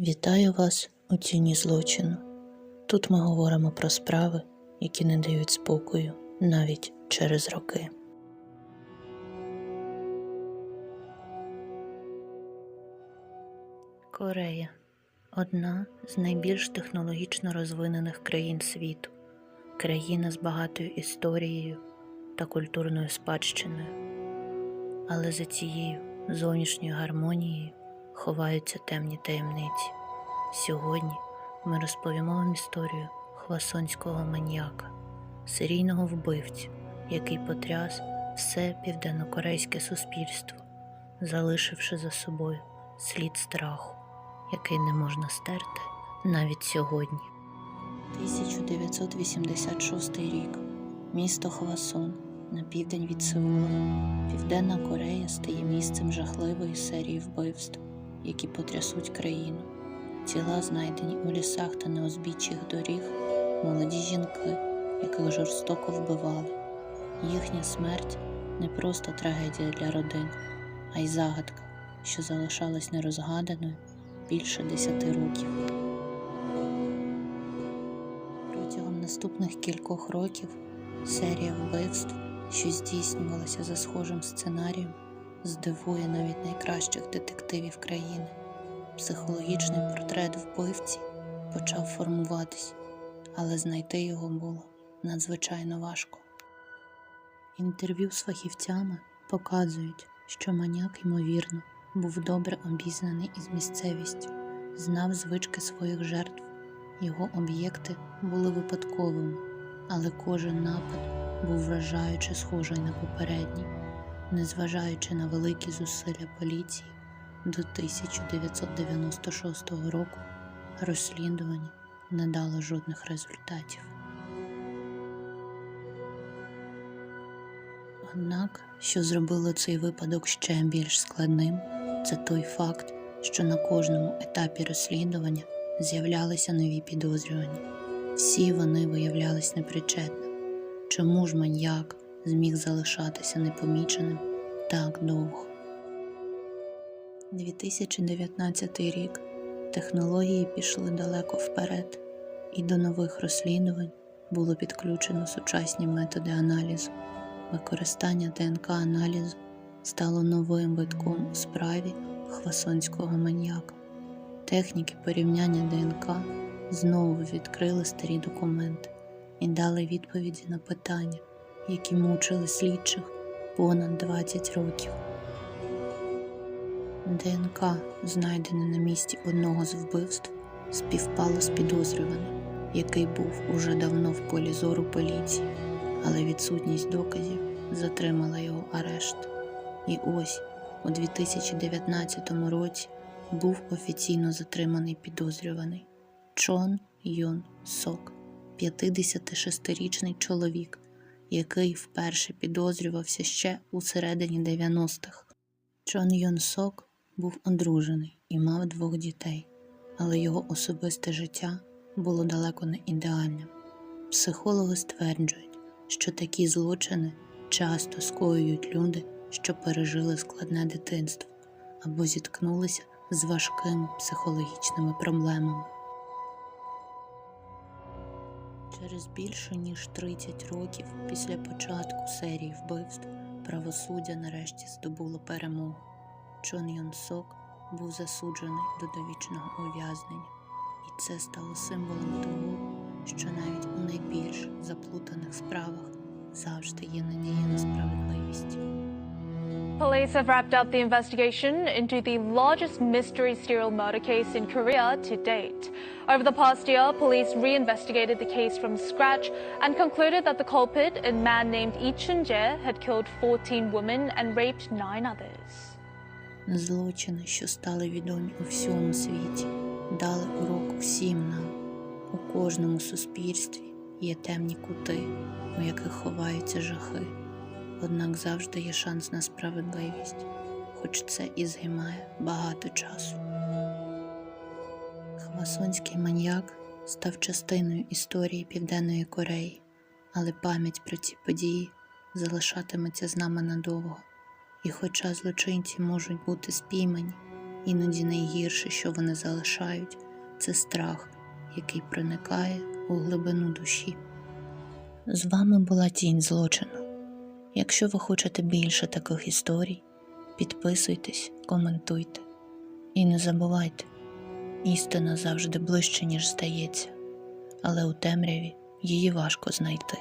Вітаю вас у тіні злочину. Тут ми говоримо про справи, які не дають спокою навіть через роки. Корея одна з найбільш технологічно розвинених країн світу, країна з багатою історією та культурною спадщиною. Але за цією зовнішньою гармонією ховаються темні таємниці. Сьогодні ми розповімо вам історію хвасонського маніяка, серійного вбивцю, який потряс все південнокорейське суспільство, залишивши за собою слід страху, який не можна стерти навіть сьогодні. 1986 рік. Місто Хвасон на південь від Сеула. Південна Корея стає місцем жахливої серії вбивств, які потрясуть країну. Тіла знайдені у лісах та на узбіччях доріг, молоді жінки, яких жорстоко вбивали. Їхня смерть не просто трагедія для родин, а й загадка, що залишалась нерозгаданою більше десяти років. Протягом наступних кількох років серія вбивств, що здійснювалася за схожим сценарієм, здивує навіть найкращих детективів країни. Психологічний портрет вбивці почав формуватись, але знайти його було надзвичайно важко. Інтерв'ю з фахівцями показують, що маніяк, ймовірно, був добре обізнаний із місцевістю, знав звички своїх жертв. Його об'єкти були випадковими, але кожен напад був вражаюче схожий на попередній, незважаючи на великі зусилля поліції до 1996 року розслідування не дало жодних результатів. Однак, що зробило цей випадок ще більш складним, це той факт, що на кожному етапі розслідування з'являлися нові підозрювані. Всі вони виявлялись непричетними. Чому ж маньяк зміг залишатися непоміченим так довго? 2019 рік технології пішли далеко вперед, і до нових розслідувань було підключено сучасні методи аналізу. Використання ДНК-аналізу стало новим витком у справі хвасонського маніяка. Техніки порівняння ДНК знову відкрили старі документи і дали відповіді на питання, які мучили слідчих понад 20 років. ДНК, знайдене на місці одного з вбивств, співпало з підозрюваним, який був уже давно в полі зору поліції, але відсутність доказів затримала його арешт. І ось у 2019 році був офіційно затриманий підозрюваний Чон Йон Сок, 56-річний чоловік, який вперше підозрювався ще у середині 90-х. Чон Йон Сок був одружений і мав двох дітей, але його особисте життя було далеко не ідеальним. Психологи стверджують, що такі злочини часто скоюють люди, що пережили складне дитинство або зіткнулися з важкими психологічними проблемами. Через більше ніж 30 років після початку серії вбивств правосуддя нарешті здобуло перемогу. Чон Йон Сок був засуджений до довічного ув'язнення, і це стало символом того, що навіть у найбільш заплутаних справах завжди є надія на справедливість. Police have wrapped up the investigation into the largest mystery serial murder case in Korea to date. Over the past year, police reinvestigated the case from scratch and concluded that the culprit, a man named Lee Chun-jae, had killed 14 women and raped nine others. Злочини, що стали відомі у всьому світі, дали урок всім нам. У кожному суспільстві є темні кути, у яких ховаються жахи. Однак завжди є шанс на справедливість, хоч це і займає багато часу. Хвасонський маньяк став частиною історії Південної Кореї, але пам'ять про ці події залишатиметься з нами надовго. І хоча злочинці можуть бути спіймані, Іноді найгірше, що вони залишають, це страх, який проникає у глибину душі. З вами була тінь злочину. Якщо ви хочете більше таких історій, підписуйтесь, коментуйте і не забувайте, істина завжди ближче, ніж здається, але у темряві її важко знайти.